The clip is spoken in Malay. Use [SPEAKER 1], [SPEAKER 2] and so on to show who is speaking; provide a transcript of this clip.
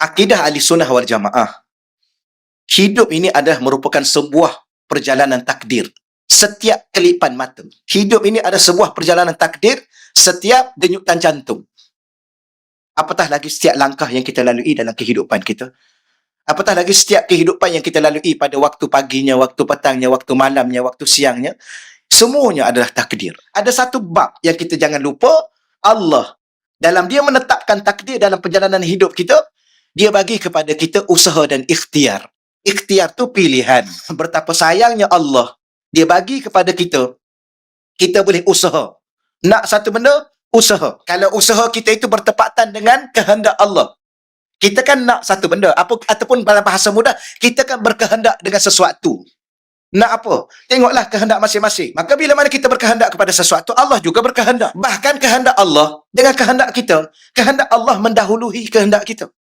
[SPEAKER 1] akidah ahli sunnah wal jamaah. Hidup ini adalah merupakan sebuah perjalanan takdir. Setiap kelipan mata. Hidup ini adalah sebuah perjalanan takdir setiap denyutan jantung. Apatah lagi setiap langkah yang kita lalui dalam kehidupan kita. Apatah lagi setiap kehidupan yang kita lalui pada waktu paginya, waktu petangnya, waktu malamnya, waktu siangnya. Semuanya adalah takdir. Ada satu bab yang kita jangan lupa. Allah dalam dia menetapkan takdir dalam perjalanan hidup kita, dia bagi kepada kita usaha dan ikhtiar. Ikhtiar tu pilihan. Betapa sayangnya Allah, dia bagi kepada kita, kita boleh usaha. Nak satu benda, usaha. Kalau usaha kita itu bertepatan dengan kehendak Allah. Kita kan nak satu benda, apa ataupun dalam bahasa mudah, kita kan berkehendak dengan sesuatu. Nak apa? Tengoklah kehendak masing-masing. Maka bila mana kita berkehendak kepada sesuatu, Allah juga berkehendak. Bahkan kehendak Allah dengan kehendak kita, kehendak Allah mendahului kehendak kita.